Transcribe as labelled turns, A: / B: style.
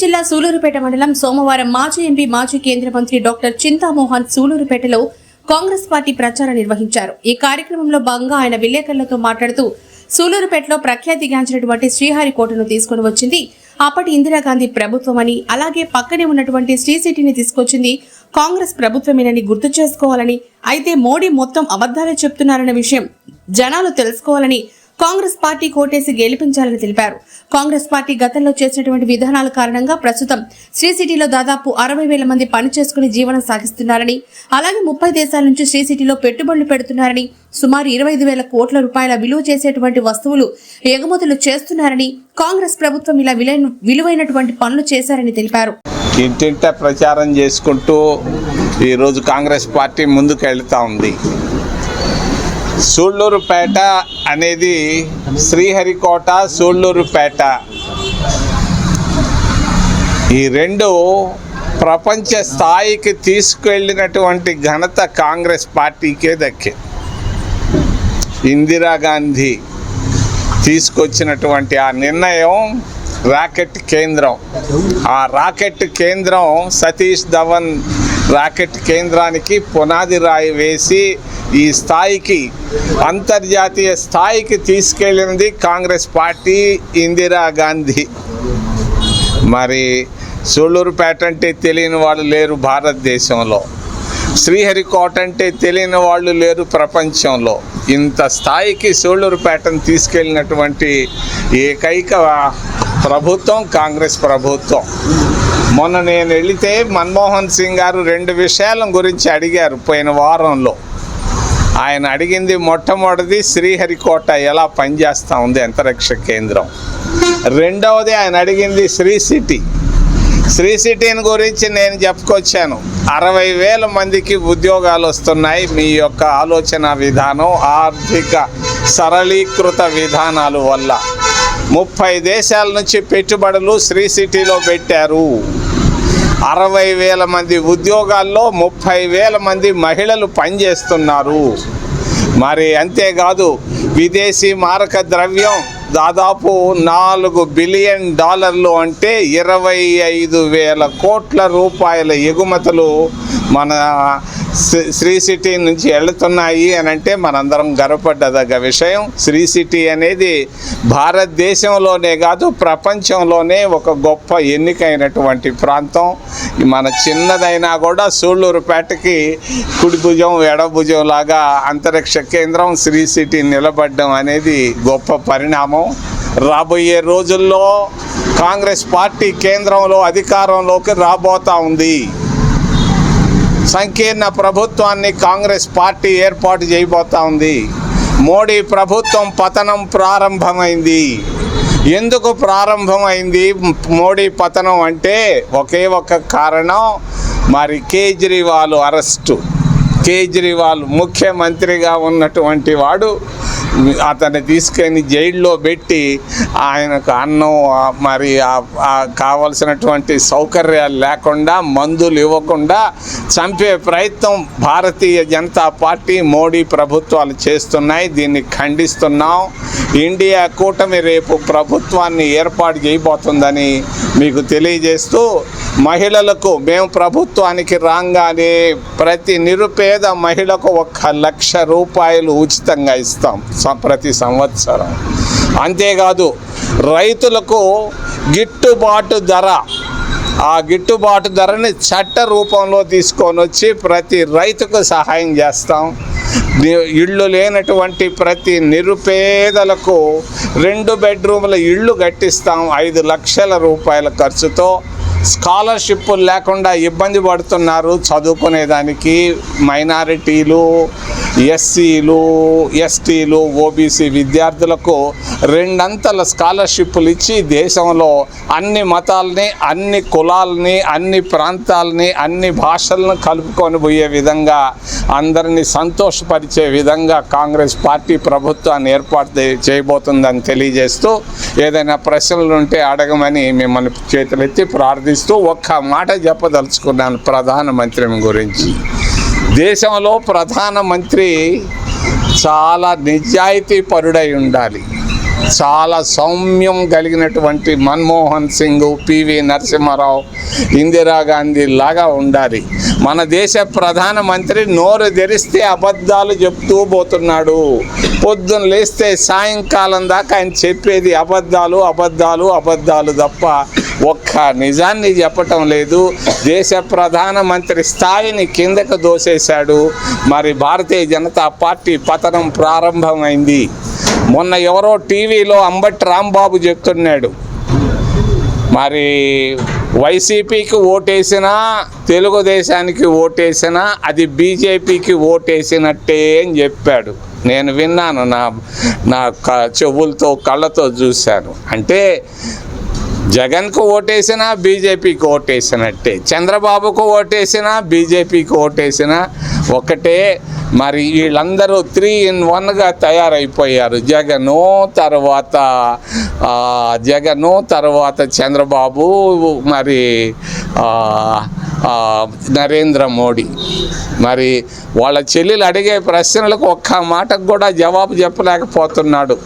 A: జిల్లా సూలూరుపేట మండలం సోమవారం మాజీ ఎంపీ మాజీ కేంద్ర మంత్రి డాక్టర్ చింతామోహన్ సూలూరుపేటలో కాంగ్రెస్ పార్టీ ప్రచారం నిర్వహించారు. ఈ కార్యక్రమంలో భాగంగా ఆయన విలేకరులతో మాట్లాడుతూ సూలూరుపేటలో ప్రఖ్యాతిగాంచినటువంటి శ్రీహరికోటను తీసుకుని వచ్చింది. అప్పటి ఇందిరాగాంధీ ప్రభుత్వమని అలాగే పక్కనే ఉన్నటువంటి శ్రీ సిటీని తీసుకొచ్చింది కాంగ్రెస్ ప్రభుత్వమేనని గుర్తు చేసుకోవాలని అయితే మోడీ మొత్తం అబద్ధాలే చెప్తున్నారన్న విషయం జనాలు తెలుసుకోవాలని కాంగ్రెస్ పార్టీ కోటేసి గెలిపించాలని తెలిపారు. కాంగ్రెస్ పార్టీ గతంలో చేసినటువంటి విధానాల కారణంగా ప్రస్తుతం శ్రీ సిటీలో దాదాపు అరవై వేల మంది పని చేసుకుని జీవనం సాగిస్తున్నారని అలాగే ముప్పై దేశాల నుంచి శ్రీ సిటీలో పెట్టుబడులు పెడుతున్నారని సుమారు ఇరవై ఐదు వేల కోట్ల రూపాయల విలువ చేసేటువంటి వస్తువులు ఎగుమతులు చేస్తున్నారని కాంగ్రెస్ ప్రభుత్వం ఇలా విలైన విలువైనటువంటి పనులు చేశారని తెలిపారు.
B: ఇంటింట ప్రచారం చేసుకుంటూ ఈరోజు కాంగ్రెస్ పార్టీ ముందుకు వెళ్తా ఉంది. సూళ్ళూరుపేట అనేది శ్రీహరికోట సూళ్ళూరుపేట. ఈ రెండు ప్రపంచ స్థాయికి తీసుకువెళ్ళినటువంటి ఘనత కాంగ్రెస్ పార్టీకే దక్కే. ఇందిరాగాంధీ తీసుకొచ్చినటువంటి ఆ నిర్ణయం రాకెట్ కేంద్రం. ఆ రాకెట్ కేంద్రం సతీష్ ధవన్ రాకెట్ కేంద్రానికి పునాది రాయి వేసి ఈ స్థాయికి అంతర్జాతీయ స్థాయికి తీసుకెళ్ళింది కాంగ్రెస్ పార్టీ ఇందిరాగాంధీ మరి సూళ్ళూరుపేట అంటే తెలియని వాళ్ళు లేరు భారతదేశంలో. శ్రీహరికోట అంటే తెలియని వాళ్ళు లేరు ప్రపంచంలో. ఇంత స్థాయికి సూళ్ళూరుపేటను తీసుకెళ్ళినటువంటి ఏకైక ప్రభుత్వం కాంగ్రెస్ ప్రభుత్వం. మొన్న నేను వెళితే మన్మోహన్ సింగ్ గారు రెండు విషయాల గురించి అడిగారు పోయిన వారంలో. ఆయన అడిగింది మొట్టమొదటిది శ్రీహరికోట ఎలా పనిచేస్తూ ఉంది అంతరిక్ష కేంద్రం. రెండవది ఆయన అడిగింది శ్రీ సిటీ. శ్రీ సిటీని గురించి నేను చెప్పుకొచ్చాను. అరవై వేల మందికి ఉద్యోగాలు వస్తున్నాయి. మీ యొక్క ఆలోచన విధానం ఆర్థిక సరళీకృత విధానాలు వల్ల. ముప్పై దేశాల నుంచి పెట్టుబడులు శ్రీ సిటీలో పెట్టారు. అరవై వేల మంది ఉద్యోగాల్లో ముప్పై వేల మంది మహిళలు పనిచేస్తున్నారు. మరి అంతేకాదు విదేశీ మారక ద్రవ్యం దాదాపు నాలుగు బిలియన్ డాలర్లు అంటే ఇరవై ఐదు వేల కోట్ల రూపాయల ఎగుమతులు మన శ్రీ- సిటీ నుంచి వెళుతున్నాయి అని అంటే మనందరం గర్వపడ్డదగ్గ విషయం. శ్రీ సిటీ అనేది భారతదేశంలోనే కాదు ప్రపంచంలోనే ఒక గొప్ప ఎన్నికైనటువంటి ప్రాంతం. మన చిన్నదైనా కూడా సూళ్ళూరుపేటకి కుడి భుజం లాగా అంతరిక్ష కేంద్రం శ్రీ సిటీ నిలబడడం అనేది గొప్ప పరిణామం. రాబోయే రోజుల్లో కాంగ్రెస్ పార్టీ కేంద్రంలో అధికారంలోకి రాబోతా ఉంది. సంకీర్ణ ప్రభుత్వాన్ని కాంగ్రెస్ పార్టీ ఏర్పాటు చేయబోతా ఉంది. మోడీ ప్రభుత్వం పతనం ప్రారంభమైంది. ఎందుకు ప్రారంభమైంది? మోడీ పతనం అంటే ఒకే ఒక కారణం. మరి కేజ్రీవాల్ అరెస్టు. కేజ్రీవాల్ ముఖ్యమంత్రిగా ఉన్నటువంటి వాడు అతన్ని తీసుకొని జైల్లో పెట్టి ఆయనకు అన్నం మరి ఆ- కావలసినటువంటి సౌకర్యాలు లేకుండా మందులు ఇవ్వకుండా చంపే ప్రయత్నం భారతీయ జనతా పార్టీ మోడీ ప్రభుత్వాలు చేస్తున్నాయి. దీన్ని ఖండిస్తున్నాం. ఇండియా కూటమి రేపు ప్రభుత్వాన్ని ఏర్పాటు చేయబోతుందని మీకు తెలియజేస్తూ మహిళలకు మేము ప్రభుత్వానికి రాగానే ప్రతి నిరుపేద మహిళకు ఒక్క లక్ష రూపాయలు ఉచితంగా ఇస్తాం. ప్రతి సంవత్సరం. అంతేకాదు రైతులకు గిట్టుబాటు ధర. ఆ గిట్టుబాటు ధరని చట్ట రూపంలో తీసుకొని వచ్చి ప్రతి రైతుకు సహాయం చేస్తాం. ఇళ్ళు లేనటువంటి ప్రతి నిరుపేదలకు రెండు బెడ్రూముల ఇళ్ళు కట్టిస్తాం ఐదు లక్షల రూపాయల ఖర్చుతో. స్కాలర్షిప్పులు లేకుండా ఇబ్బంది పడుతున్నారు చదువుకునేదానికి మైనారిటీలు ఎస్సీలు ఎస్టీలు ఓబీసీ విద్యార్థులకు రెండంతల స్కాలర్షిప్లు ఇచ్చి దేశంలో అన్ని మతాలని అన్ని కులాలని అన్ని ప్రాంతాలని అన్ని భాషలను కలుపుకొని పోయే విధంగా అందరినీ సంతోషపరిచే విధంగా కాంగ్రెస్ పార్టీ ప్రభుత్వాన్ని ఏర్పాటు చేయబోతుందని తెలియజేస్తూ ఏదైనా ప్రశ్నలు ఉంటే అడగమని మిమ్మల్ని చేతులెత్తి ప్రార్థిస్తూ ఒక్క మాట చెప్పదలుచుకున్నాను ప్రధానమంత్రి గురించి. దేశంలో ప్రధానమంత్రి చాలా నిజాయితీ పరుడై ఉండాలి. చాలా సౌమ్యం కలిగినటువంటి మన్మోహన్ సింగ్ పివి నరసింహారావు ఇందిరాగాంధీ లాగా ఉండాలి. మన దేశ ప్రధానమంత్రి నోరు తెరిస్తే అబద్ధాలు చెప్తూ పోతున్నాడు. పొద్దున్న లేస్తే సాయంకాలం దాకా ఆయన చెప్పేది అబద్ధాలు అబద్ధాలు అబద్ధాలు తప్ప ఒక్క నిజాన్ని చెప్పటం లేదు. దేశ ప్రధానమంత్రి స్థాయిని కిందకు దోసేశాడు. మరి భారతీయ జనతా పార్టీ పతనం ప్రారంభమైంది. మొన్న ఎవరో టీవీలో అంబటి రాంబాబు చెప్తున్నాడు. మరి వైసీపీకి ఓటేసినా తెలుగుదేశానికి ఓటేసినా అది బీజేపీకి ఓటేసినట్టే అని చెప్పాడు. నేను విన్నాను నా నా క- చెవులతో కళ్ళతో చూశాను. అంటే జగన్కు ఓటేసినా బీజేపీకి ఓటేసినట్టే. చంద్రబాబుకు ఓటేసినా బీజేపీకి ఓటేసినా ఒకటే. మరి వీళ్ళందరూ త్రీ ఇన్ వన్గా తయారైపోయారు. జగను తర్వాత జగను తర్వాత చంద్రబాబు మరి నరేంద్ర మోడీ. మరి వాళ్ళ చెల్లెలు అడిగే ప్రశ్నలకు ఒక్క మాటకు కూడా జవాబు చెప్పలేకపోతున్నాడు.